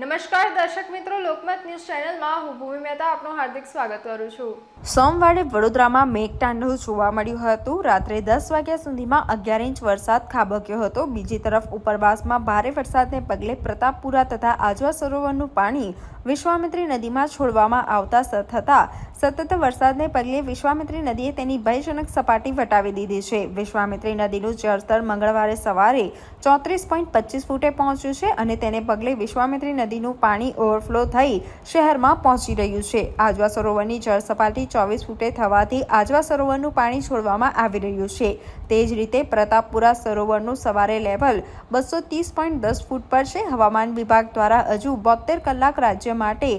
નમસ્કાર, દર્શક મિત્રો, લોકમત ન્યૂઝ ચેનલમાં હું ભૂમિ મહેતા આપનું હાર્દિક સ્વાગત કરું છું. સોમવારે વડોદરામાં મેઘતાંડવ જોવા મળ્યું હતું. રાત્રે દસ વાગ્યા સુધીમાં અગિયાર ઇંચ વરસાદ ખાબક્યો હતો. બીજી તરફ ઉપરવાસમાં ભારે વરસાદને પગલે પ્રતાપપુરા તથા આજવા સરોવરનું પાણી વિશ્વામિત્રી નદીમાં છોડવામાં આવતા થતા સતત વરસાદને પગલે વિશ્વામિત્રી નદીએ તેની ભયજનક સપાટી વટાવી દીધી છે. વિશ્વામિત્રી નદીનું જળસ્તર મંગળવારે સવારે ચોત્રીસ પોઈન્ટ પચીસ ફૂટે પહોંચ્યું છે અને તેને પગલે વિશ્વામિત્રી નદીનું પાણી ઓવરફ્લો થઈ શહેરમાં પહોંચી રહ્યું છે. આજવા સરોવરની જળ સપાટી ચોવીસ ફૂટે થવાથી આજવા સરોવરનું પાણી છોડવામાં આવી રહ્યું છે. તે જ રીતે પ્રતાપપુરા સરોવરનું સવારે લેવલ બસો ત્રીસ પોઈન્ટ દસ ફૂટ પર છે. હવામાન વિભાગ દ્વારા હજુ બોતેર કલાક રાજ્ય માટે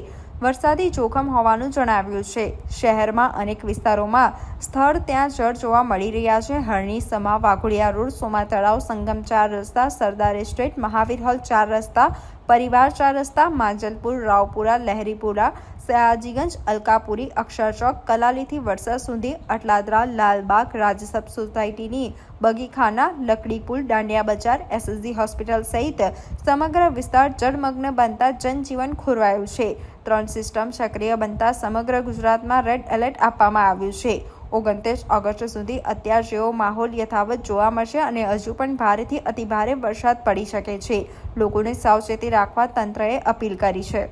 વરસાદી જોખમ હોવાનું જણાવ્યું છે. શહેરમાં અનેક વિસ્તારોમાં સ્થળ ત્યાં જળ જોવા મળી રહ્યા છે. હરણી સમા વાઘોડિયા રોડ, સોમા તળાવ, સંગમ ચાર રસ્તા, સરદાર એસ્ટેટ, મહાવીર હોલ ચાર રસ્તા પરિવાર ચાર રસ્તા, માંજલપુર, રાવપુરા, લહેરીપુરા, સયાજીગંજ, અલકાપુરી અક્ષરચોક કલાલીથી વડસર સુધી અટલાદરા, લાલબાગ રાજસબ સોસાયટીની બગીખાના, લકડીપુલ, દાંડિયા બજાર, એસએસજી હોસ્પિટલ સહિત સમગ્ર વિસ્તાર જળમગ્ન બનતા જનજીવન ખોરવાયું છે. ત્રણ સિસ્ટમ સક્રિય બનતા સમગ્ર ગુજરાતમાં રેડ એલર્ટ આપવામાં આવ્યું છે. ઓગણત્રીસ ઓગસ્ટ સુધી અત્યાર જેવો માહોલ યથાવત જોવા મળશે અને હજુ પણ ભારેથી અતિભારે વરસાદ પડી શકે છે. લોકોને સાવચેતી રાખવા તંત્રએ અપીલ કરી છે.